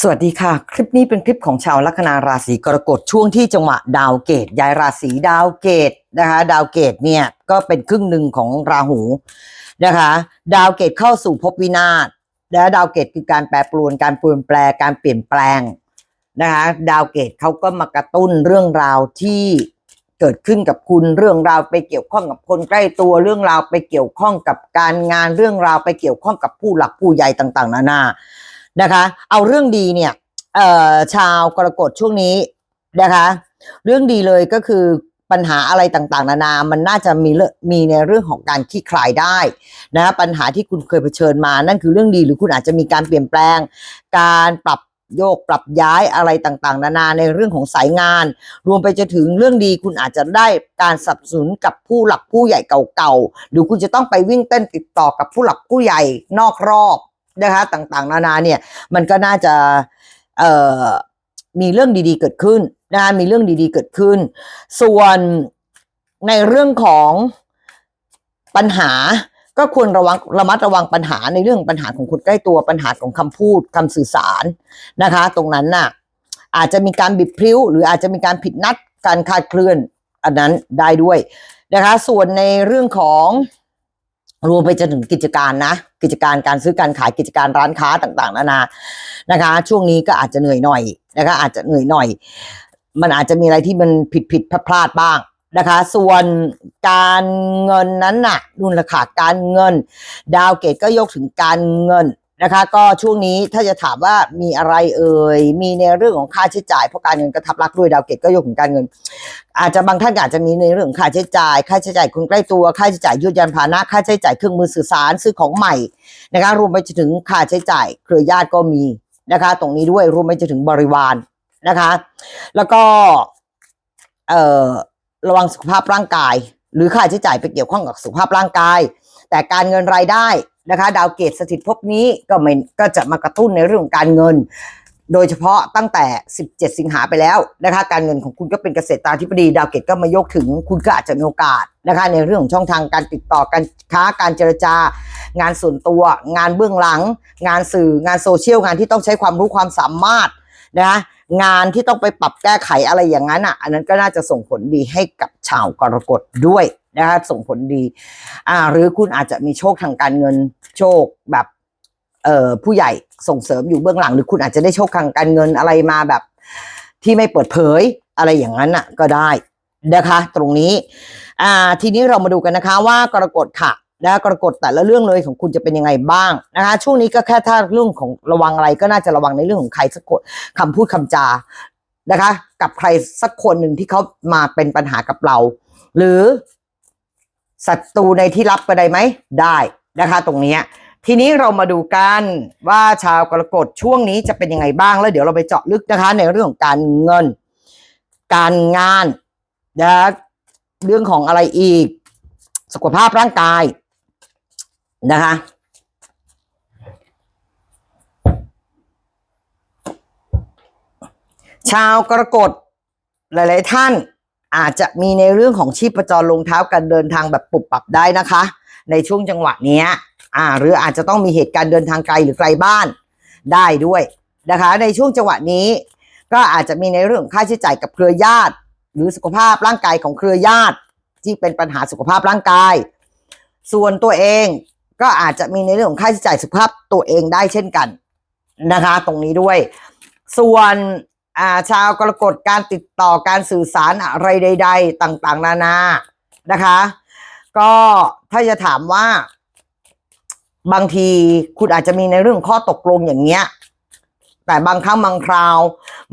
สวัสดีค่ะ คลิปนี้เป็นคลิปของชาวลัคนาราศีกรกฎช่วงที่จังหวะดาวเกตย้ายราศีดาวเกตนะคะดาวเกตเนี่ยก็เป็นครึ่งหนึ่งของราหูนะคะ ดาวเกตเข้าสู่ภพวินาศและดาวเกตคือการแปรปรวนการเปลี่ยนแปลงการเปลี่ยนแปลงนะคะดาวเกตเขาก็มากระตุ้นเรื่องราวที่เกิดขึ้นกับคุณเรื่องราวไปเกี่ยวข้องกับคนใกล้ตัวเรื่องราวไปเกี่ยวข้องกับการงานเรื่องราวไปเกี่ยวข้องกับผู้หลักผู้ใหญ่ต่าง ๆ นานา นะคะ เอาเรื่องดีเนี่ยเอ่อชาวกรกฎช่วงนี้นะคะ เรื่องดีเลยก็คือปัญหาอะไรต่างๆ นานา มันน่าจะมีเรื่องมีในเรื่องของการคลี่คลายได้นะปัญหาที่คุณเคยเผชิญมา นั่นคือเรื่องดีหรือคุณอาจจะมีการเปลี่ยนแปลง การปรับโยกปรับย้ายอะไรต่างๆ นานาในเรื่องของสายงาน รวมไปจนถึงเรื่องดีคุณอาจจะได้การสนับสนุนกับผู้หลักผู้ใหญ่เก่าๆหรือคุณจะต้องไปวิ่งเต้นติดต่อกับผู้หลักผู้ใหญ่นอกรอบ นะคะต่างๆ นานาเนี่ยมันก็น่าจะเอ่อมีเรื่องดีๆเกิดขึ้นนะคะมีเรื่องดีๆเกิดขึ้น ส่วนในเรื่องของปัญหาก็ควรระวังระมัดระวังปัญหาในเรื่องปัญหาของคนใกล้ตัวปัญหาของคำพูดคำสื่อสารนะคะ ตรงนั้นน่ะอาจจะมีการบิดพริ้ว หรืออาจจะมีการผิดนัดการคาดเคลื่อนอันนั้นได้ด้วยนะคะ ส่วนในเรื่องของ รวมไปจนถึงกิจการนะ กิจการการซื้อการขายกิจการร้านค้าต่างๆนานานะคะ ช่วงนี้ก็อาจจะเหนื่อยหน่อยนะคะ อาจจะเหนื่อยหน่อย มันอาจจะมีอะไรที่มันผิดผิดพลาดพลาดบ้างนะคะ ส่วนการเงินนั้นน่ะนุ่นราคาการเงิน ดาวเกตก็ยกถึงการเงิน นะคะ ก็ช่วงนี้ถ้าจะถามว่ามีอะไรเอ่ยมีในเรื่องของค่าใช้จ่ายเพราะการเงินกระทับรักด้วยดาวเกตก็ยกถึงการเงิน อาจจะบางท่านอาจจะมีในเรื่องค่าใช้จ่าย ค่าใช้จ่ายคนใกล้ตัวค่าใช้จ่ายยุทธยานพาหนะค่าใช้จ่ายเครื่องมือสื่อสารซื้อของใหม่นะคะรวมไปถึงค่าใช้จ่าย เครือญาติก็มีนะคะ ตรงนี้ด้วยรวมไปถึงบริวารนะคะ แล้วก็เอ่อระวังสุขภาพร่างกาย หรือค่าใช้จ่ายไปเกี่ยวข้องกับสุขภาพร่างกาย แต่การเงินรายได้ นะคะ ดาวเกตสถิตภพนี้ก็ไม่ก็จะมากระตุ้นในเรื่องของการเงิน โดยเฉพาะตั้งแต่ 17 สิงหาไปแล้วนะคะ การเงินของคุณก็เป็นเกษตราธิบดี ดาวเกตก็มายกถึง คุณก็อาจจะมีโอกาสนะคะ ในเรื่องของช่องทางการติดต่อการค้าการเจรจา งานส่วนตัว งานเบื้องหลัง งานสื่องานโซเชียลงานที่ต้องใช้ความรู้ความสามารถนะคะงานที่ต้องไปปรับแก้ไขอะไรอย่างนั้นอะ อันนั้นก็น่าจะส่งผลดีให้กับชาวกรกฎด้วย นะคะส่งผลดี อ่า หรือคุณอาจจะมีโชคทางการเงินโชคแบบเอ่อผู้ใหญ่ส่งเสริมอยู่เบื้องหลัง หรือคุณอาจจะได้โชคทางการเงินอะไรมาแบบ ที่ไม่เปิดเผยอะไรอย่างนั้นน่ะ ก็ได้นะคะ ตรงนี้ อ่า ทีนี้เรามาดูกันนะคะ ว่ากรกฎค่ะนะกรกฎแต่ละเรื่องเลยของคุณจะเป็นยังไงบ้างนะคะ ช่วงนี้ก็แค่ถ้าเรื่องของระวังอะไรก็น่าจะระวังในเรื่องของใครสักคนคำพูดคำจานะคะ กับใครสักคนหนึ่งที่เขามาเป็นปัญหากับเรา หรือ ศัตรูในที่ลับก็ได้ไหมได้นะคะตรงนี้ทีนี้เรามาดูกันว่าชาวกรกฎช่วงนี้จะเป็นยังไงบ้างแล้วเดี๋ยวเราไปเจาะลึกนะคะ ในเรื่องของการเงิน การงานนะเรื่องของอะไรอีก สุขภาพร่างกายนะคะชาวกรกฎหลาย ๆ ท่าน อาจจะมีในเรื่องของชีพจรลงเท้าการเดินทางแบบปรับปรับได้นะคะ ในช่วงจังหวะนี้อ่า หรืออาจจะต้องมีเหตุการณ์เดินทางไกลหรือไกลบ้านได้ด้วยนะคะ ในช่วงจังหวะนี้ ก็อาจจะมีในเรื่องของค่าใช้จ่ายกับเครือญาติ หรือสุขภาพร่างกายของเครือญาติ ที่เป็นปัญหาสุขภาพร่างกาย ส่วนตัวเองก็อาจจะมีในเรื่องของค่าใช้จ่ายสุขภาพตัวเองได้เช่นกันนะคะ ตรงนี้ด้วย ส่วน อ่าชาวกรกฎการติดต่อการสื่อสารอะไรใด ๆ ต่างๆ นานานะคะ ก็ถ้าจะถามว่า บางทีคุณอาจจะมีในเรื่องข้อตกลงอย่างเงี้ย แต่บางครั้งบางคราว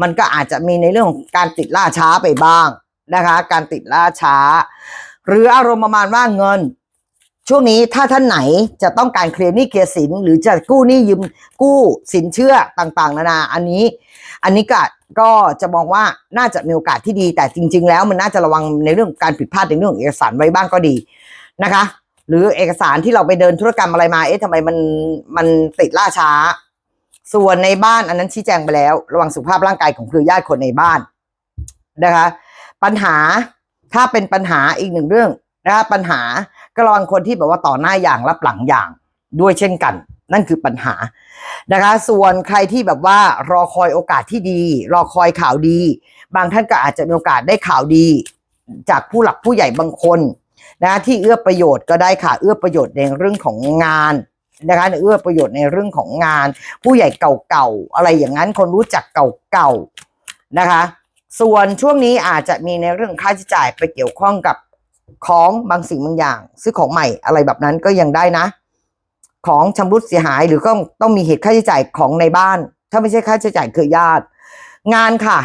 มันก็อาจจะมีในเรื่องของการติดล่าช้าไปบ้างนะคะ การติดล่าช้า หรืออารมณ์ประมาณว่าเงิน ช่วงนี้ถ้าท่านไหนจะต้องการเคลียร์หนี้เคลียร์สินหรือจะกู้หนี้ยืมกู้สินเชื่อต่าง ๆ นานา อันนี้ อันนี้ก็ก็จะมองว่าน่าจะมีโอกาสที่ดี แต่จริง ๆ แล้วมันน่าจะระวังในเรื่องการผิดพลาดในเรื่องเอกสารไว้บ้างก็ดีนะคะ หรือเอกสารที่เราไปเดินธุรกรรมอะไรมาเอ๊ะทำไมมันมันติดล่าช้า ส่วนในบ้านอันนั้นชี้แจงไปแล้ว ระวังสุขภาพร่างกายของเครือญาติคนในบ้านนะคะ ปัญหาถ้าเป็นปัญหาอีกหนึ่งเรื่องนะคะปัญหาก็ระวังคนที่แบบว่าต่อหน้าอย่างรับหลังอย่างด้วยเช่นกัน นั่นคือปัญหานะคะ ส่วนใครที่แบบว่ารอคอยโอกาสที่ดี รอคอยข่าวดี บางท่านก็อาจจะมีโอกาสได้ข่าวดี จากผู้หลักผู้ใหญ่บางคนนะคะที่เอื้อประโยชน์ก็ได้ค่ะเอื้อประโยชน์ในเรื่องของงานนะคะเอื้อประโยชน์ในเรื่องของงาน ผู้ใหญ่เก่าๆอะไรอย่างนั้นคนรู้จักเก่าๆนะคะ ส่วนช่วงนี้อาจจะมีในเรื่องค่าใช้จ่ายไปเกี่ยวข้องกับของบางสิ่งบางอย่าง ซื้อของใหม่อะไรแบบนั้นก็ยังได้นะ ของชำรุดเสียหาย หรือก็ต้องมีเหตุค่าใช้จ่ายของในบ้าน ถ้าไม่ใช่ค่าใช้จ่ายคือญาติ งานค่ะ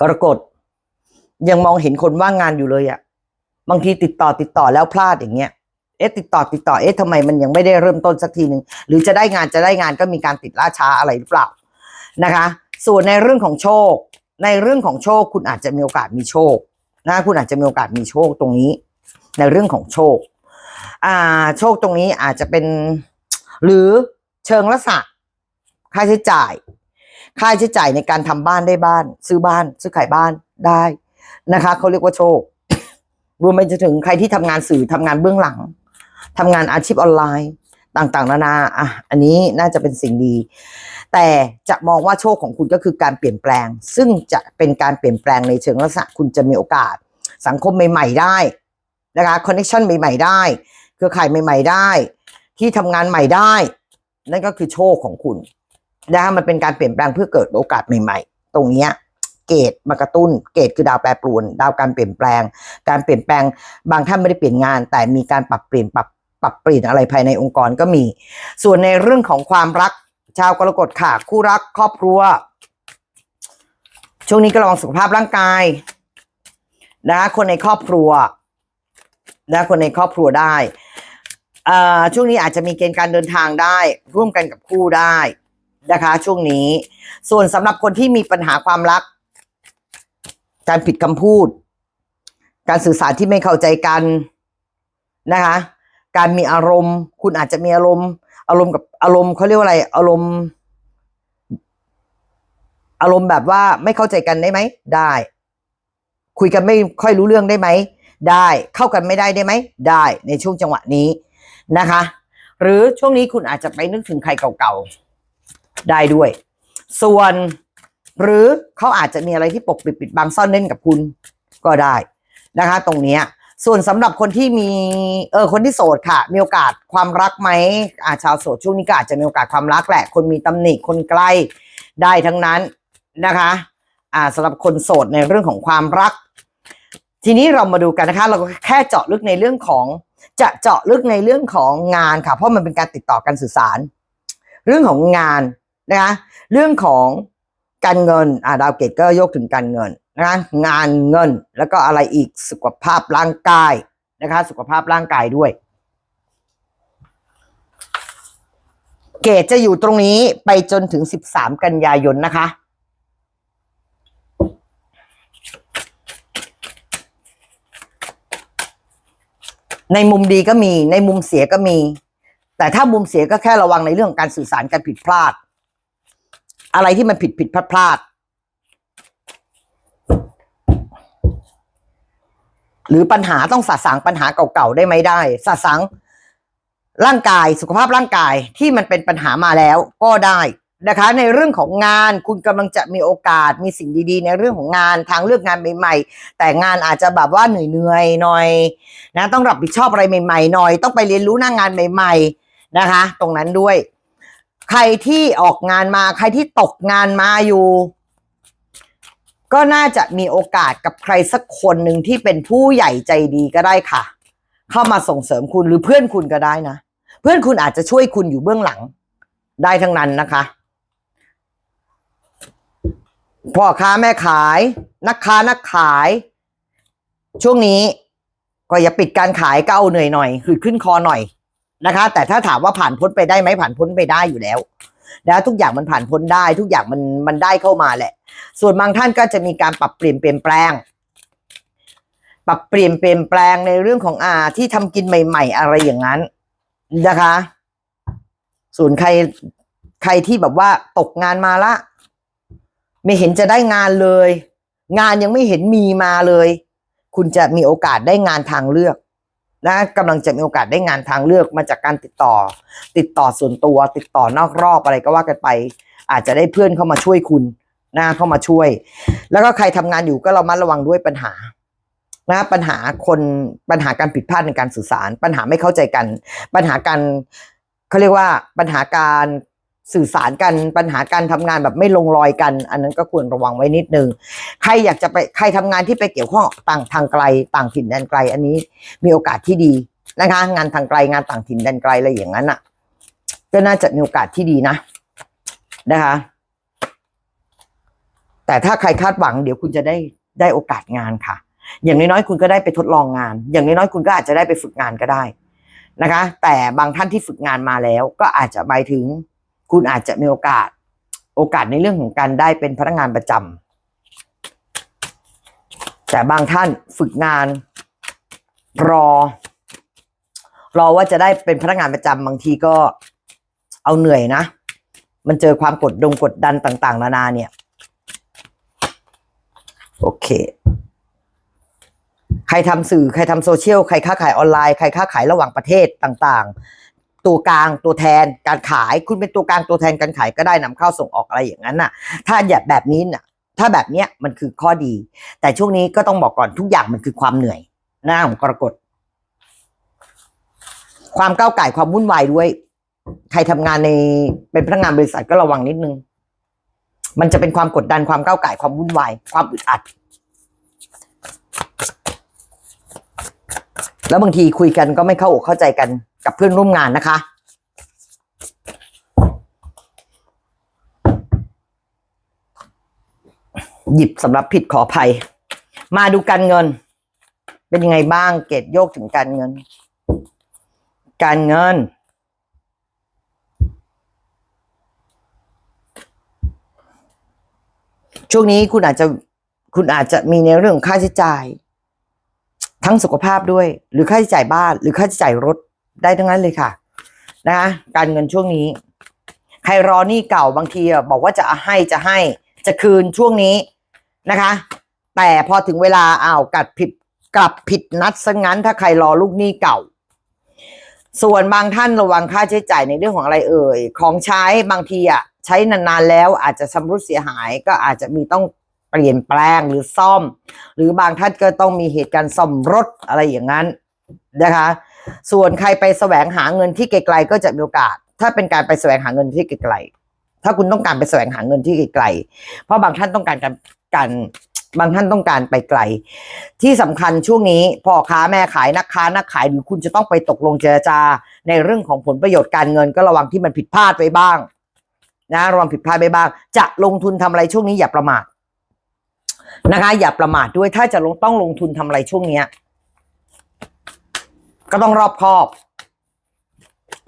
กรกฎยังมองเห็นคนว่างงานอยู่เลยอะบางทีติดต่อติดต่อแล้วพลาดอย่างเงี้ยเอ๊ะติดต่อติดต่อเอ๊ะทำไมมันยังไม่ได้เริ่มต้นสักทีหนึ่งหรือจะได้งานจะได้งานก็มีการติดล่าช้าอะไรหรือเปล่านะคะ ส่วนในเรื่องของโชค ในเรื่องของโชคคุณอาจจะมีโอกาสมีโชคนะคุณอาจจะมีโอกาสมีโชคตรงนี้ ในเรื่องของโชค อ่า โชคตรงนี้อาจจะเป็น หรือเชิงลักษณะค่าใช้จ่าย ค่าใช้จ่ายในการทำบ้านได้บ้าน ซื้อบ้าน ซื้อขายบ้านได้นะคะเขาเรียกว่าโชค รวมไปจนถึงใครที่ทำงานสื่อทำงานเบื้องหลังทำงานอาชีพออนไลน์ต่างๆ นานา อะ อันนี้น่าจะเป็นสิ่งดี แต่จะมองว่าโชคของคุณก็คือการเปลี่ยนแปลง ซึ่งจะเป็นการเปลี่ยนแปลงในเชิงลักษณะคุณจะมีโอกาส สังคมใหม่ ๆ ได้ นะคะคอนเนคชันใหม่ๆ ได้ เครือข่ายใหม่ ๆ ได้ ที่ทำงานใหม่ได้ นั่นก็คือโชคของคุณนะคะมันเป็นการเปลี่ยนแปลงเพื่อเกิดโอกาสใหม่ ๆ ตรงเนี้ยเกตมากระตุ้น เกตคือดาวแปรปรวน ดาวการเปลี่ยนแปลง การเปลี่ยนแปลง บางท่านไม่ได้เปลี่ยนงาน แต่มีการปรับเปลี่ยนปรับปรับเปลี่ยนอะไรภายในองค์กรก็มี ส่วนในเรื่องของความรัก ชาวกรกฎค่ะ คู่รักครอบครัว ช่วงนี้ก็ระวังสุขภาพร่างกายนะคะคนในครอบครัว นะคนในครอบครัวได้อ่าช่วงนี้อาจจะมีเกณฑ์การเดินทางได้ ร่วมกันกับคู่ได้นะคะ ช่วงนี้ ส่วนสำหรับคนที่มีปัญหาความรัก การผิดคำพูด การสื่อสารที่ไม่เข้าใจกันนะคะ การมีอารมณ์ คุณอาจจะมีอารมณ์ อารมณ์กับอารมณ์เขาเรียกว่าอะไร อารมณ์ อารมณ์แบบว่าไม่เข้าใจกันได้ไหมได้ คุยกันไม่ค่อยรู้เรื่องได้ไหม ได้เข้ากันไม่ได้ได้ไหมได้ในช่วงจังหวะนี้นะคะ หรือช่วงนี้คุณอาจจะไปนึกถึงใครเก่าๆได้ด้วย ส่วนหรือเขาอาจจะมีอะไรที่ปกปิดปิดบังซ่อนเล่นกับคุณก็ได้นะคะ ตรงนี้ส่วนสำหรับคนที่มีเออคนที่โสดค่ะ มีโอกาสความรักไหมอาชาวโสดช่วงนี้ก็อาจจะมีโอกาสความรักแหละ คนมีตำหนิคนใกล้ได้ทั้งนั้นนะคะอ่าสำหรับคนโสดในเรื่องของความรัก ทีนี้เรามาดูกันนะคะ เราก็แค่เจาะลึกในเรื่องของ จะเจาะลึกในเรื่องของงานค่ะ เพราะมันเป็นการติดต่อการสื่อสาร เรื่องของงานนะคะเรื่องของการเงินอ่าดาวเกตก็ยกถึงการเงินนะคะงานเงินแล้วก็อะไรอีกสุขภาพร่างกายนะคะ สุขภาพร่างกายด้วย เกตจะอยู่ตรงนี้ไปจนถึง 13 กันยายนนะคะ ในมุมดีก็มี ในมุมเสียก็มี แต่ถ้ามุมเสียก็แค่ระวังในเรื่องการสื่อสารการผิดพลาด อะไรที่มันผิดผิดพลาดพลาดหรือปัญหาต้องสะสางปัญหาเก่าๆได้ไหมได้สะสางร่างกายสุขภาพร่างกายที่มันเป็นปัญหามาแล้วก็ได้ นะคะ ในเรื่องของงานคุณกำลังจะมีโอกาสมีสิ่งดีๆ ในเรื่องของงานทางเลือกงานใหม่ๆ แต่งานอาจจะแบบว่าเหนื่อยๆหน่อยนะต้องรับผิดชอบอะไรใหม่ๆหน่อย ต้องไปเรียนรู้หน้างานใหม่ ๆนะคะ ตรงนั้นด้วย ใครที่ออกงานมาใครที่ตกงานมาอยู่ ก็น่าจะมีโอกาสกับใครสักคนหนึ่งที่เป็นผู้ใหญ่ใจดีก็ได้ค่ะ เข้ามาส่งเสริมคุณหรือเพื่อนคุณก็ได้นะเพื่อนคุณอาจจะช่วยคุณอยู่เบื้องหลังได้ทั้งนั้นนะคะ พ่อค้าแม่ขายนักค้านักขาย ช่วงนี้ก็อย่าปิดการขายก็เอาเหนื่อยหน่อยคือขึ้นคอหน่อยนะคะ แต่ถ้าถามว่าผ่านพ้นไปได้ไหมผ่านพ้นไปได้อยู่แล้วนะทุกอย่างมันผ่านพ้นได้ ทุกอย่างมันมันได้เข้ามาแหละ ส่วนบางท่านก็จะมีการปรับเปลี่ยนเปลี่ยนแปลง ปรับเปลี่ยนเปลี่ยนแปลงในเรื่องของอาที่ทำกินใหม่ ๆ อะไรอย่างนั้นนะคะ ส่วนใครใครที่แบบว่าตกงานมาละ ไม่เห็นจะได้งานเลย งานยังไม่เห็นมีมาเลย คุณจะมีโอกาสได้งานทางเลือกนะกำลังจะมีโอกาสได้งานทางเลือกมาจากการติดต่อ ติดต่อส่วนตัว ติดต่อนอกรอบอะไรก็ว่ากันไป อาจจะได้เพื่อนเข้ามาช่วยคุณนะเข้ามาช่วย แล้วก็ใครทำงานอยู่ก็เรามัดระวังด้วยปัญหานะปัญหาคนปัญหาการผิดพลาดในการสื่อสาร ปัญหาไม่เข้าใจกัน ปัญหาการเขาเรียกว่าปัญหาการ สื่อสารกันปัญหาการทำงานแบบไม่ลงรอยกัน อันนั้นก็ควรระวังไว้นิดนึงใครอยากจะไปใครทำงานที่ไปเกี่ยวข้องต่างทางไกล ต่างถิ่นแดนไกล อันนี้มีโอกาสที่ดีนะคะ งานทางไกลงานต่างถิ่นแดนไกลอะไรอย่างนั้นอะ ก็น่าจะมีโอกาสที่ดีนะ นะคะ แต่ถ้าใครคาดหวัง เดี๋ยวคุณจะได้ได้โอกาสงานค่ะ อย่างน้อยๆคุณก็ได้ไปทดลองงาน อย่างน้อยๆคุณก็อาจจะได้ไปฝึกงานก็ได้นะคะ แต่บางท่านที่ฝึกงานมาแล้ว ก็อาจจะหมายถึง คุณอาจจะมีโอกาส โอกาสในเรื่องของการได้เป็นพนักงานประจำแต่บางท่านฝึกงาน รอ รอว่าจะได้เป็นพนักงานประจำบางทีก็เอาเหนื่อยนะ มันเจอความกดดงกดดันต่าง ๆ นานาเนี่ย โอเค ใครทำสื่อ ใครทำโซเชียล ใครค้าขายออนไลน์ ใครค้าขายระหว่างประเทศต่าง ๆ ตัวกลางตัวแทนการขาย คุณเป็นตัวกลางตัวแทนการขายก็ได้นำเข้าส่งออกอะไรอย่างนั้นน่ะ ถ้าอย่าแบบนี้น่ะ ถ้าแบบเนี้ยมันคือข้อดี แต่ช่วงนี้ก็ต้องบอกก่อนทุกอย่างมันคือความเหนื่อย หน้าของกรกฎความก้าวไก่ความวุ่นวายด้วย ใครทำงานในเป็นพนักงานบริษัทก็ระวังนิดนึง มันจะเป็นความกดดันความก้าวไก่ความวุ่นวายความอึดอัด แล้วบางทีคุยกันก็ไม่เข้าอกเข้าใจกัน กับเพื่อนร่วมงานนะคะ หยิบสำหรับผิดขออภัย มาดูการเงิน เป็นยังไงบ้างเกตโยกถึงการเงิน การเงินช่วงนี้คุณอาจจะคุณอาจจะมีในเรื่องค่าใช้จ่าย ทั้งสุขภาพด้วย หรือค่าใช้จ่ายบ้าน หรือค่าใช้จ่ายรถ ได้ทั้งนั้นเลยค่ะ นะคะการเงินช่วงนี้ ใครรอหนี้เก่าบางทีอะบอกว่าจะให้จะให้ จะคืนช่วงนี้นะคะ แต่พอถึงเวลาอ้าวกัดผิดกลับผิดนัดซะงั้น ถ้าใครรอลูกหนี้เก่า ส่วนบางท่านระวังค่าใช้จ่ายในเรื่องของอะไรเอ่ย ของใช้บางทีอะใช้นานๆแล้วอาจจะชำรุดเสียหายก็อาจจะมีต้องเปลี่ยนแปลงหรือซ่อม หรือบางท่านก็ต้องมีเหตุการณ์ซ่อมรถอะไรอย่างนั้นนะคะ ส่วนใครไปแสวงหาเงินที่ไกลๆก็จะมีโอกาส ถ้าเป็นการไปแสวงหาเงินที่ไกลๆถ้าคุณต้องการไปแสวงหาเงินที่ไกลๆเพราะบางท่านต้องการการการบางท่านต้องการไปไกล ที่สำคัญช่วงนี้พ่อค้าแม่ขายนักค้านักขายหรือคุณจะต้องไปตกลงเจรจา ในเรื่องของผลประโยชน์การเงินก็ระวังที่มันผิดพลาดไปบ้าง นะระวังผิดพลาดไปบ้าง จะลงทุนทำอะไรช่วงนี้อย่าประมาทนะคะ อย่าประมาทด้วยถ้าจะลงต้องลงทุนทำอะไรช่วงเนี้ย ก็ต้องรอบคอบ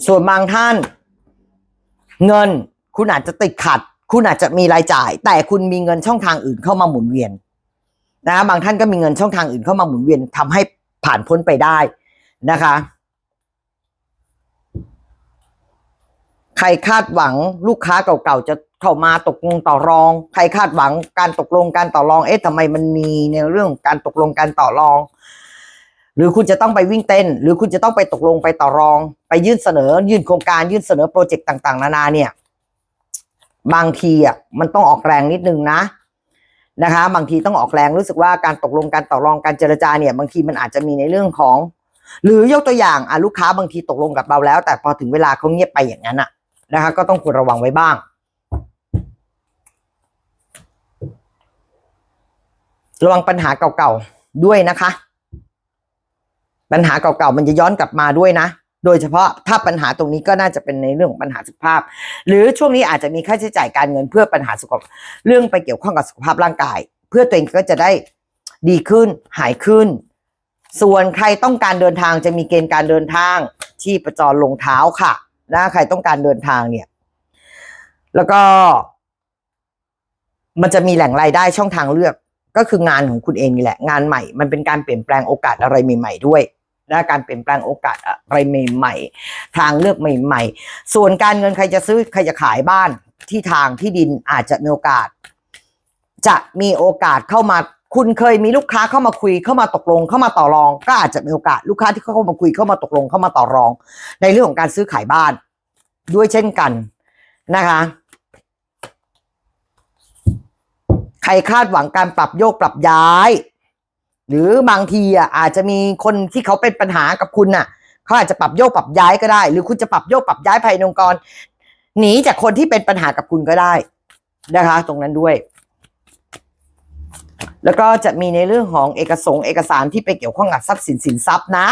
ส่วนบางท่าน เงินคุณอาจจะติดขัด คุณอาจจะมีรายจ่าย แต่คุณมีเงินช่องทางอื่นเข้ามาหมุนเวียนนะบางท่านก็มีเงินช่องทางอื่นเข้ามาหมุนเวียนทำให้ผ่านพ้นไปได้นะคะ ใครคาดหวังลูกค้าเก่าๆจะเข้ามาตกลงต่อรอง ใครคาดหวังการตกลงการต่อรอง เอ๊ะทำไมมันมีในเรื่องการตกลงการต่อรอง หรือคุณจะต้องไปวิ่งเต้น หรือคุณจะต้องไปตกลงไปต่อรอง ไปยื่นเสนอ ยื่นโครงการยื่นเสนอโปรเจกต์ต่าง ๆ นานาเนี่ย บางทีอะมันต้องออกแรงนิดนึงนะนะคะ บางทีต้องออกแรงรู้สึกว่าการตกลงการต่อรองการเจรจาเนี่ย บางทีมันอาจจะมีในเรื่องของ หรือยกตัวอย่างอะลูกค้าบางทีตกลงกับเราแล้ว แต่พอถึงเวลาเขาเงียบไปอย่างนั้นอะนะคะ ก็ต้องควรระวังไว้บ้างระวังปัญหาเก่าๆด้วยนะคะ ปัญหาเก่าๆมันจะย้อนกลับมาด้วยนะ โดยเฉพาะถ้าปัญหาตรงนี้ก็น่าจะเป็นในเรื่องของปัญหาสุขภาพ หรือช่วงนี้อาจจะมีค่าใช้จ่ายการเงินเพื่อปัญหาสุขภาพเรื่องไปเกี่ยวข้องกับสุขภาพร่างกาย เพื่อตัวเองก็จะได้ดีขึ้นหายขึ้น ส่วนใครต้องการเดินทางจะมีเกณฑ์การเดินทางที่ประจรลงเท้าค่ะนะใครต้องการเดินทางเนี่ย แล้วก็ มันจะมีแหล่งรายได้ช่องทางเลือกก็คืองานของคุณเองนี่แหละ งานใหม่ มันเป็นการเปลี่ยนแปลงโอกาสอะไรใหม่ ๆ ด้วย นะการเปลี่ยนแปลงโอกาสอะไรใหม่ๆ ทางเลือกใหม่ๆ ส่วนการเงินใครจะซื้อใครจะขายบ้านที่ทางที่ดินอาจจะมีโอกาส จะมีโอกาสเข้ามาคุณเคยมีลูกค้าเข้ามาคุยเข้ามาตกลงเข้ามาต่อรอง ก็อาจจะมีโอกาสลูกค้าที่เข้ามาคุยเข้ามาตกลงเข้ามาต่อรอง ในเรื่องของการซื้อขายบ้าน ด้วยเช่นกันนะคะ ใครคาดหวังการปรับโยกปรับย้าย หรือบางทีอะอาจจะมีคนที่เขาเป็นปัญหากับคุณน่ะเขาอาจจะปรับโยกปรับย้ายก็ได้ หรือคุณจะปรับโยกปรับย้ายภายในองค์กรหนีจากคนที่เป็นปัญหากับคุณก็ได้นะคะ ตรงนั้นด้วย แล้วก็จะมีในเรื่องของเอกสงเอกสารที่ไปเกี่ยวข้องกับทรัพย์สินสินทรัพย์นะ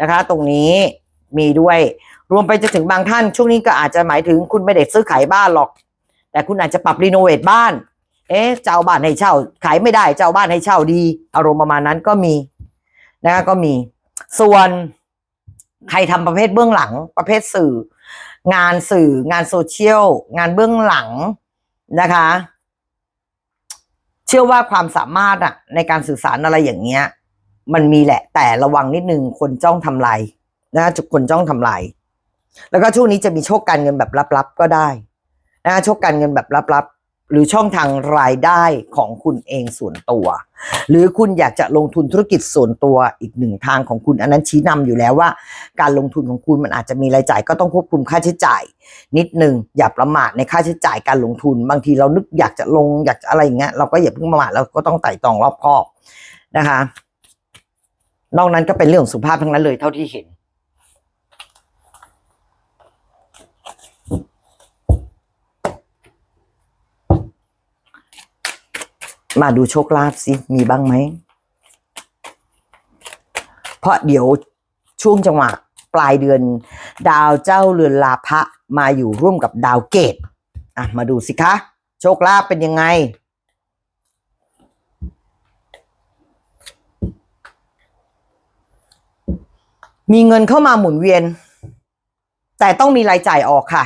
นะคะ ตรงนี้มีด้วย รวมไปจนถึงบางท่าน ช่วงนี้ก็อาจจะหมายถึงคุณไม่ได้ซื้อขายบ้านหรอก แต่คุณอาจจะปรับรีโนเวทบ้าน เอ๊ะเจ้าบ้านให้เช่า ขายไม่ได้เจ้าบ้านให้เช่าดี อารมณ์ประมาณนั้นก็มีนะคะก็มี ส่วนใครทำประเภทเบื้องหลัง ประเภทสื่อ งานสื่อ งานโซเชียล งานเบื้องหลังนะคะ เชื่อว่าความสามารถอะในการสื่อสารอะไรอย่างเงี้ย มันมีแหละ แต่ระวังนิดนึงคนจ้องทำลายนะจุกคนจ้องทำลายแล้วก็ช่วงนี้จะมีโชคการเงินแบบลับๆก็ได้นะโชคการเงินแบบลับๆ หรือช่องทางรายได้ของคุณเองส่วนตัว หรือคุณอยากจะลงทุนธุรกิจส่วนตัวอีกหนึ่งทางของคุณอันนั้นชี้นำอยู่แล้วว่า การลงทุนของคุณมันอาจจะมีรายจ่ายก็ต้องควบคุมค่าใช้จ่าย นิดนึงอย่าประมาทในค่าใช้จ่ายการลงทุน บางทีเรานึกอยากจะลงอยากจะอะไรอย่างเงี้ยเราก็อย่าเพิ่งประมาทเราก็ต้องไต่ตรองรอบคอบนะคะ นอกนั้นก็เป็นเรื่องสุภาพทั้งนั้นเลยเท่าที่เห็น มาดูโชคลาภสิมีบ้างไหม เพราะเดี๋ยวช่วงจังหวะปลายเดือน ดาวเจ้าเรือนลาภะมาอยู่ร่วมกับดาวเกตอะมาดูสิคะ โชคลาภเป็นยังไง มีเงินเข้ามาหมุนเวียน แต่ต้องมีรายจ่ายออกค่ะ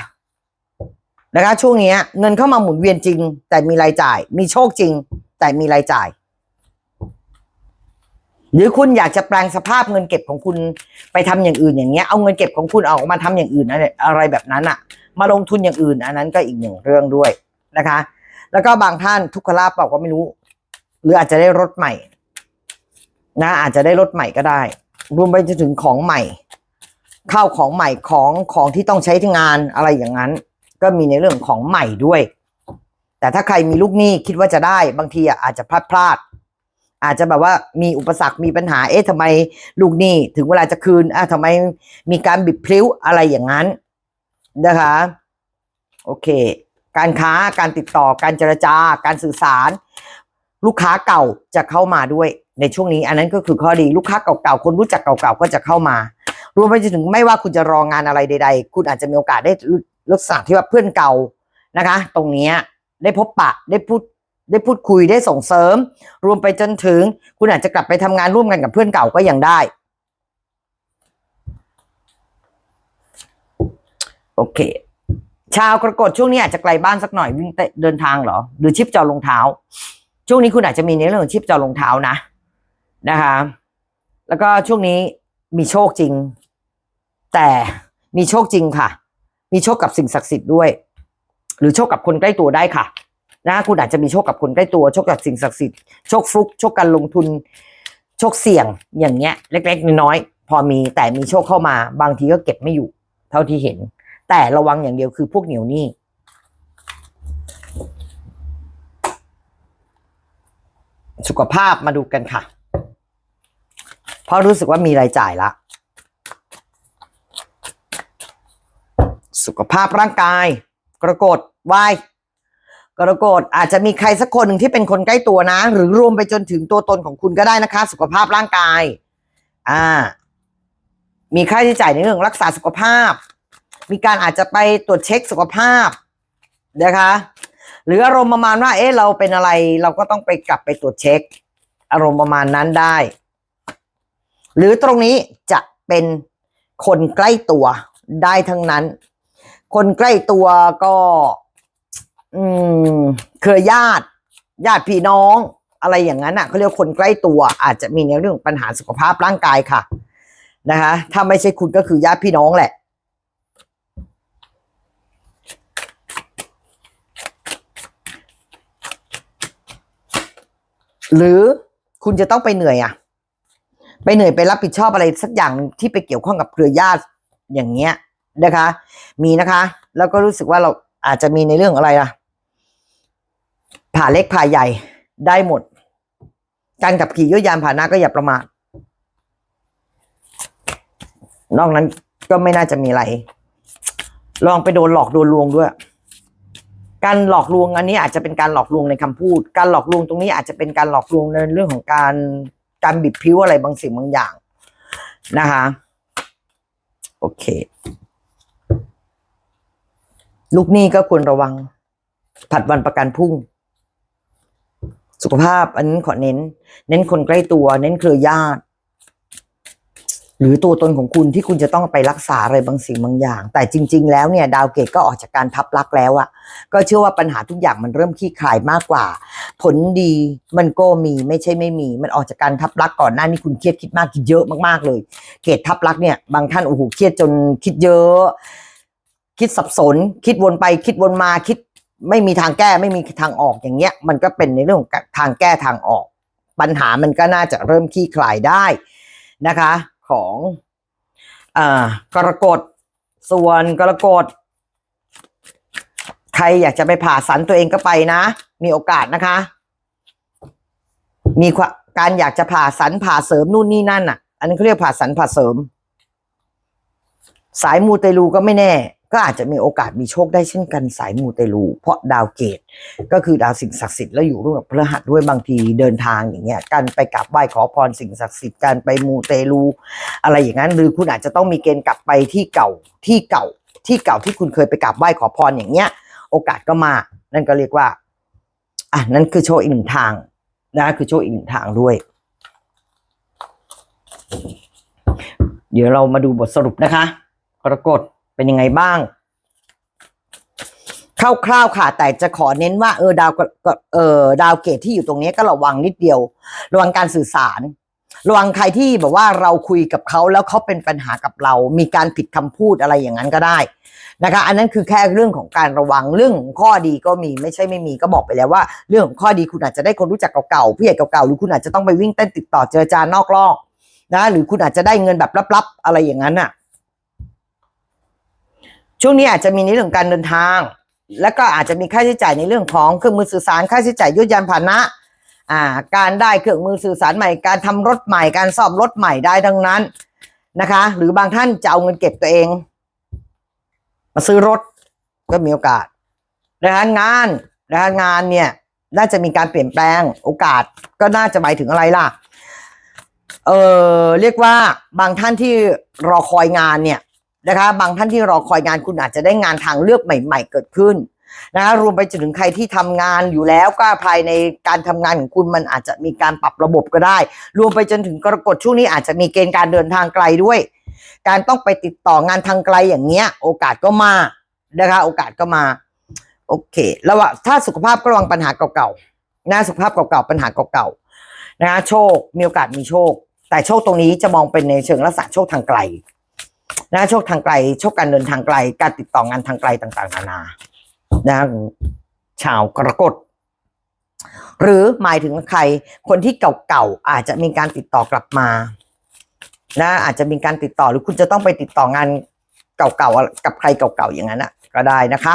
นะคะช่วงนี้เงินเข้ามาหมุนเวียนจริง แต่มีรายจ่ายมีโชคจริง แต่มีรายจ่าย หรือคุณอยากจะแปลงสภาพเงินเก็บของคุณไปทำอย่างอื่นอย่างเงี้ยเอาเงินเก็บของคุณออกมาทำอย่างอื่นอะไรอะไรแบบนั้นอะมาลงทุนอย่างอื่น อันนั้นก็อีกหนึ่งเรื่องด้วยนะคะ แล้วก็บางท่านทุกขลาภบอกว่าไม่รู้ หรืออาจจะได้รถใหม่ นะ อาจจะได้รถใหม่ก็ได้ รวมไปจนถึงของใหม่ข้าวของใหม่ของของที่ต้องใช้ที่งานอะไรอย่างนั้น ก็มีในเรื่องของใหม่ด้วย แต่ถ้าใครมีลูกหนี้คิดว่าจะได้บางทีอะอาจจะพลาดพลาด อาจจะแบบว่ามีอุปสรรคมีปัญหาเอ๊ะทำไมลูกหนี้ถึงเวลาจะคืนอะทำไมมีการบิดพลิ้วอะไรอย่างนั้นนะคะ โอเค การค้าการติดต่อการเจรจาการสื่อสาร ลูกค้าเก่าจะเข้ามาด้วยในช่วงนี้ อันนั้นก็คือข้อดีลูกค้าเก่าๆคนรู้จักเก่าๆก็จะเข้ามารวมไปจนถึงไม่ว่าคุณจะรองานอะไรใด ๆ คุณอาจจะมีโอกาสได้ลักษณะที่ว่าเพื่อนเก่านะคะ ตรงนี้ ได้พบปะได้พูดได้พูดคุยได้ส่งเสริม รวมไปจนถึง คุณอาจจะกลับไปทำงานร่วมกันกับเพื่อนเก่าก็ยังได้ โอเค ชาวกรกฎช่วงนี้อาจจะไกลบ้านสักหน่อยวิ่งเดินทางเหรอ หรือชิปจอรองเท้า ช่วงนี้คุณอาจจะมีในเรื่องของชิปจอรองเท้านะนะคะ แล้วก็ช่วงนี้มีโชคจริง แต่มีโชคจริงค่ะ มีโชคกับสิ่งศักดิ์สิทธิ์ด้วย หรือโชคกับคนใกล้ตัวได้ค่ะนะคุณอาจจะมีโชคกับคนใกล้ตัวโชคกับสิ่งศักดิ์สิทธิ์โชคฟลุกโชคการลงทุน โชคเสี่ยงอย่างเงี้ย เล็ก ๆ น้อยๆพอมีแต่มีโชคเข้ามาบางทีก็เก็บไม่อยู่ เท่าที่เห็น แต่ระวังอย่างเดียวคือพวกเหนียวหนี้สุขภาพมาดูกันค่ะ เพราะรู้สึกว่ามีรายจ่ายละ สุขภาพร่างกาย กรกฎวายกรกฎอาจจะมีใครสักคนหนึ่งที่เป็นคนใกล้ตัวนะ หรือรวมไปจนถึงตัวตนของคุณก็ได้นะคะ สุขภาพร่างกาย อ่า มีค่าใช้จ่ายในเรื่องรักษาสุขภาพ มีการอาจจะไปตรวจเช็คสุขภาพนะคะ หรืออารมณ์ประมาณว่า เอ๊ะเราเป็นอะไร เราก็ต้องไปกลับไปตรวจเช็ค อารมณ์ประมาณนั้นได้ หรือตรงนี้จะเป็นคนใกล้ตัวได้ทั้งนั้น คนใกล้ตัวก็ อืม เครือญาติ ญาติพี่น้อง อะไรอย่างนั้นอะเขาเรียกคนใกล้ตัว อาจจะมีในเรื่องปัญหาสุขภาพร่างกายค่ะ นะคะถ้าไม่ใช่คุณก็คือญาติพี่น้องแหละหรือคุณจะต้องไปเหนื่อยอะไปเหนื่อยไปรับผิดชอบอะไรสักอย่างหนึ่งที่ไปเกี่ยวข้องกับเครือญาติอย่างเงี้ย นะคะ มีนะคะ แล้วก็รู้สึกว่าเราอาจจะมีในเรื่องอะไรล่ะ ผ่าเล็กผ่าใหญ่ได้หมด การขับขี่ยวดยานพาหนะก็อย่าประมาทนอกนั้นก็ไม่น่าจะมีอะไร ลองไปโดนหลอกโดนลวงด้วย การหลอกลวงอันนี้อาจจะเป็นการหลอกลวงในคำพูด การหลอกลวงตรงนี้อาจจะเป็นการหลอกลวงในเรื่องของการการบิดผิวอะไรบางสิ่งบางอย่างนะคะ โอเค ลูกหนี้ก็ควรระวัง ผัดวันประกันพรุ่ง สุขภาพอันนี้ขอเน้น เน้นคนใกล้ตัว เน้นเครือญาติ หรือตัวตนของคุณที่คุณจะต้องไปรักษาอะไรบางสิ่งบางอย่าง แต่จริง ๆ แล้วเนี่ยดาวเกตก็ออกจากการทับลักแล้วอะก็เชื่อว่าปัญหาทุกอย่างมันเริ่มคลี่คลายมากกว่า ผลดีมันก็มีไม่ใช่ไม่มี มันออกจากการทับลักก่อนหน้านี้คุณเครียดคิดมากคิดเยอะมากๆเลย เกตทับลักเนี่ยบางท่านโอ้โหเครียดจนคิดเยอะ คิดสับสน คิดวนไปคิดวนมาคิดไม่มีทางแก้ไม่มีทางออกอย่างเงี้ย มันก็เป็นในเรื่องของทางแก้ทางออก ปัญหามันก็น่าจะเริ่มคลี่คลายได้นะคะ ของอกรกฎส่วนกรกฎใครอยากจะไปผ่าสันตัวเองก็ไปนะ มีโอกาสนะคะ มีการอยากจะผ่าสันผ่าเสริมนู่นนี่นั่นอะ อันนี้เขาเรียกผ่าสันผ่าเสริม สายมูเตลูก็ไม่แน่ ก็อาจจะมีโอกาสมีโชคได้เช่นกันสายมูเตลูเพราะดาวเกต ก็คือดาวสิ่งศักดิ์สิทธิ์แล้วอยู่ร่วมกับพระหัสด้วยบางทีเดินทางอย่างเงี้ยการไปกราบไหว้ขอพรสิ่งศักดิ์สิทธิ์การไปมูเตลู อะไรอย่างนั้นหรือคุณอาจจะต้องมีเกณฑ์กลับไปที่เก่าที่เก่าที่เก่าที่คุณเคยไปกราบไหว้ขอพรอย่างเงี้ย โอกาสก็มา นั่นก็เรียกว่าอะนั่นคือโชว์อีกหนึ่งทางนะคือโชว์อีกหนึ่งทางด้วย เดี๋ยวเรามาดูบทสรุปนะคะกรกฎ เป็นยังไงบ้างคร่าวๆค่ะ แต่จะขอเน้นว่าเออดาวก็เออดาวเกตที่อยู่ตรงนี้ก็ระวังนิดเดียว ระวังการสื่อสาร ระวังใครที่แบบว่าเราคุยกับเขาแล้วเขาเป็นปัญหากับเรา มีการผิดคำพูดอะไรอย่างนั้นก็ได้นะคะ อันนั้นคือแค่เรื่องของการระวังเรื่องของข้อดีก็มีไม่ใช่ไม่มีก็บอกไปแล้วว่า เรื่องของข้อดีคุณอาจจะได้คนรู้จักเก่าๆผู้ใหญ่เก่าๆหรือคุณอาจจะต้องไปวิ่งเต้นติดต่อเจรจานอกรอบนะ หรือคุณอาจจะได้เงินแบบลับๆ อะไรอย่างนั้นน่ะ ช่วงนี้อาจจะมีในเรื่องการเดินทาง แล้วก็อาจจะมีค่าใช้จ่ายในเรื่องของเครื่องมือสื่อสารค่าใช้จ่ายยุทธยานพาหนะอ่าการได้เครื่องมือสื่อสารใหม่ การทำรถใหม่การซ่อมรถใหม่ได้ทั้งนั้นนะคะ หรือบางท่านจะเอาเงินเก็บตัวเอง มาซื้อรถก็มีโอกาสนะคะงานนะคะงานเนี่ยน่าจะมีการเปลี่ยนแปลงโอกาสก็น่าจะหมายถึงอะไรล่ะ เออเรียกว่าบางท่านที่รอคอยงานเนี่ย นะคะ บางท่านที่รอคอยงานคุณอาจจะได้งานทางเลือกใหม่ ๆ เกิดขึ้นนะคะรวมไปจนถึงใครที่ทำงานอยู่แล้วก็ภายในการทำงานของคุณมันอาจจะมีการปรับระบบก็ได้ รวมไปจนถึงกรกฎช่วงนี้อาจจะมีเกณฑ์การเดินทางไกลด้วย การต้องไปติดต่องานทางไกลอย่างเงี้ย โอกาสก็มานะคะโอกาสก็มา โอเค แล้วว่าถ้าสุขภาพก็ระวังปัญหาเก่าๆนะสุขภาพเก่าๆปัญหาเก่าๆนะคะโชคมีโอกาสมีโชค แต่โชคตรงนี้จะมองเป็นในเชิงลักษณะโชคทางไกล นะโชคทางไกลโชคการเดินทางไกล การติดต่องานทางไกลต่าง ๆ นานานะชาวกรกฎหรือหมายถึงใคร คนที่เก่าๆอาจจะมีการติดต่อกลับมา นะ อาจจะมีการติดต่อหรือคุณจะต้องไปติดต่องานเก่าๆกับใครเก่าๆอย่างนั้นอะก็ได้นะคะ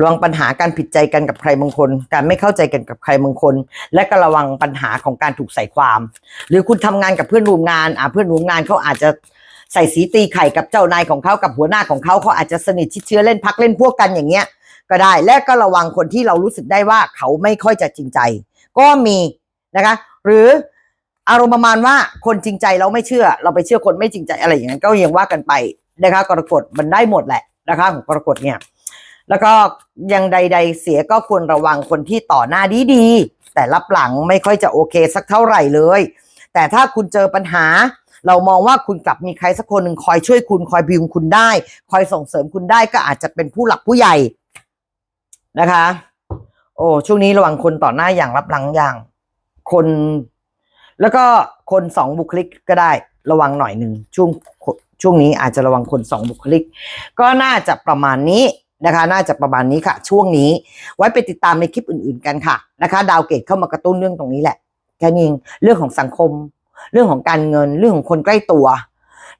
ระวังปัญหาการผิดใจกันกับใครบางคน การไม่เข้าใจกันกับใครบางคน และก็ระวังปัญหาของการถูกใส่ความ หรือคุณทำงานกับเพื่อนร่วมงานอ่าเพื่อนร่วมงานเขาอาจจะใส่สีตีไข่กับเจ้านายของเขากับหัวหน้าของเขาเขาอาจจะสนิทชิดเชื้อเล่นพักเล่นพวกกันอย่างเงี้ย ก็ได้และก็ระวังคนที่เรารู้สึกได้ว่าเขาไม่ค่อยจะจริงใจ ก็มีนะคะ หรืออารมณ์ประมาณว่าคนจริงใจเราไม่เชื่อ เราไปเชื่อคนไม่จริงใจอะไรอย่างนั้นก็ยังว่ากันไปนะคะกรกฎมันได้หมดแหละนะคะของกรกฎเนี่ย แล้วก็ยังใด ๆ เสียก็ควรระวังคนที่ต่อหน้าดีๆ แต่รับหลังไม่ค่อยจะโอเคสักเท่าไหร่เลย แต่ถ้าคุณเจอปัญหา เรามองว่าคุณกลับมีใครสักคนหนึ่งคอยช่วยคุณคอยพยุงคุณได้ คอยส่งเสริมคุณได้ก็อาจจะเป็นผู้หลักผู้ใหญ่นะคะ โอ้ช่วงนี้ระวังคนต่อหน้าอย่างรับหลังอย่าง คน แล้วก็คนสองบุคลิกก็ได้ ระวังหน่อยหนึ่งช่วงช่วงนี้อาจจะระวังคนสองบุคลิก ก็น่าจะประมาณนี้ นะคะ น่าจะประมาณนี้ค่ะ ช่วงนี้ ไว้ไปติดตามในคลิปอื่นๆกันค่ะนะคะ ดาวเกตเข้ามากระตุ้นเรื่องตรงนี้แหละแค่นี้เรื่องของสังคม เรื่องของการเงิน เรื่องของคนใกล้ตัว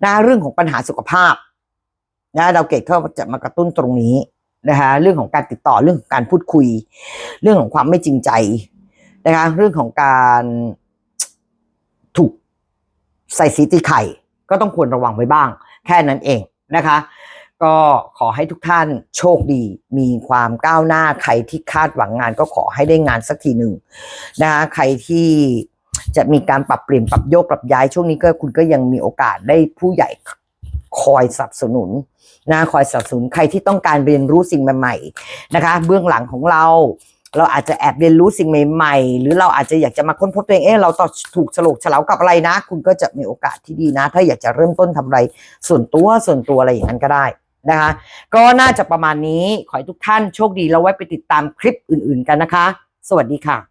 นะเรื่องของปัญหาสุขภาพนะดาวเกตเข้าจะมากระตุ้นตรงนี้นะคะเรื่องของการติดต่อเรื่องของการพูดคุย เรื่องของความไม่จริงใจนะคะเรื่องของการถูกใส่สีตีไข่ ก็ต้องควรระวังไว้บ้าง แค่นั้นเองนะคะ ก็ขอให้ทุกท่านโชคดี มีความก้าวหน้าใครที่คาดหวังงานก็ขอให้ได้งานสักทีหนึ่งนะคะใครที่จะมีการปรับเปลี่ยนปรับโยกปรับย้ายช่วงนี้ก็คุณก็ยังมีโอกาสได้ผู้ใหญ่คอยสนับสนุนนะคอยสนับสนุนใครที่ต้องการเรียนรู้สิ่งใหม่ๆนะคะ เบื้องหลังของเราเราอาจจะแอบเรียนรู้สิ่งใหม่ ๆ หรือเราอาจจะอยากจะมาค้นพบตัวเองเอ๊ะเราต่อถูกฉลกฉลากับอะไรนะ คุณก็จะมีโอกาสที่ดีนะ ถ้าอยากจะเริ่มต้นทำอะไรส่วนตัวส่วนตัวอะไรอย่างนั้นก็ได้ นะคะ ก็น่าจะประมาณนี้ขอให้ทุกท่านโชคดีแล้วไว้ไปติดตามคลิปอื่น ๆกันนะคะ สวัสดีค่ะ